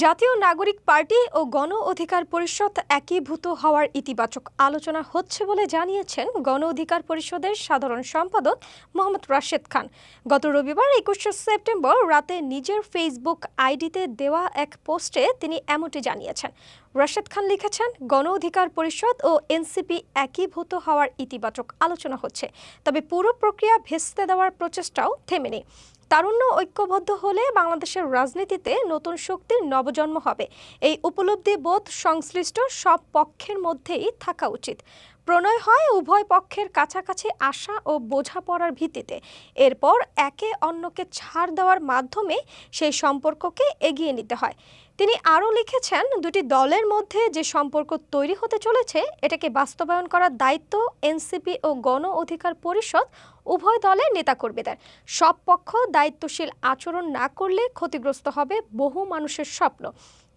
জাতীয় নাগরিক পার্টি ও গণ অধিকার পরিষদ একীভূত হওয়ার ইতিবাচক আলোচনা হচ্ছে বলে জানিয়েছেন গণ অধিকার পরিষদের সাধারণ সম্পাদক মোহাম্মদ রাশেদ খান। গত রবিবার একুশে সেপ্টেম্বর রাতে নিজের ফেসবুক আইডিতে দেওয়া এক পোস্টে তিনি এমনটি জানিয়েছেন। রাশেদ খান লিখেছেন, গণ অধিকার পরিষদ ও এনসিপি একীভূত হওয়ার ইতিবাচক আলোচনা হচ্ছে, তবে পুরো প্রক্রিয়া ভেস্তে দেওয়ার প্রচেষ্টাও থেমেনি তারুণ্য ঐক্যবদ্ধ হলে বাংলাদেশের রাজনীতিতে নতুন শক্তির নবজন্ম হবে। এই উপলব্ধি বোধ সংশ্লিষ্ট সব পক্ষের মধ্যেই থাকা উচিত। প্রণয় হয় উভয় পক্ষের কাছাকাছি আশা ও বোঝাপড়ার ভিত্তিতে। এরপর একে অন্যকে ছাড় দেওয়ার মাধ্যমে সেই সম্পর্ককে এগিয়ে নিতে হয়। তিনি আরও লিখেছেন, দুটি দলের মধ্যে যে সম্পর্ক তৈরি হতে চলেছে, এটাকে বাস্তবায়ন করার দায়িত্ব এনসিপি ও গণ অধিকার পরিষদ, উভয় দলের নেতাকর্মীদের। সব পক্ষ দায়িত্বশীল আচরণ না করলে ক্ষতিগ্রস্ত হবে বহু মানুষের স্বপ্ন।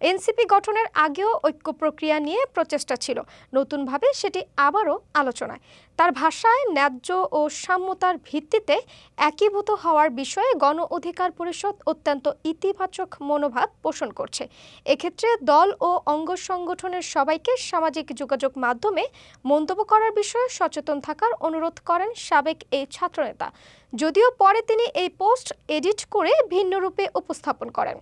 এনসিপি গঠনের আগেও ঐক্য প্রক্রিয়া নিয়ে প্রচেষ্টা ছিল। নতুনভাবে সেটি আবারও আলোচনায়। তার ভাষায় ন্যায্য ও সাম্যতার ভিত্তিতে একীভূত হওয়ার বিষয়ে গণ অধিকার পরিষদ অত্যন্ত ইতিবাচক মনোভাব পোষণ করছে। এক্ষেত্রে দল ও অঙ্গ সংগঠনের সবাইকে সামাজিক যোগাযোগ মাধ্যমে মন্তব্য করার বিষয়ে সচেতন থাকার অনুরোধ করেন সাবেক এই ছাত্রনেতা। যদিও পরে তিনি এই পোস্ট এডিট করে ভিন্ন রূপে উপস্থাপন করেন।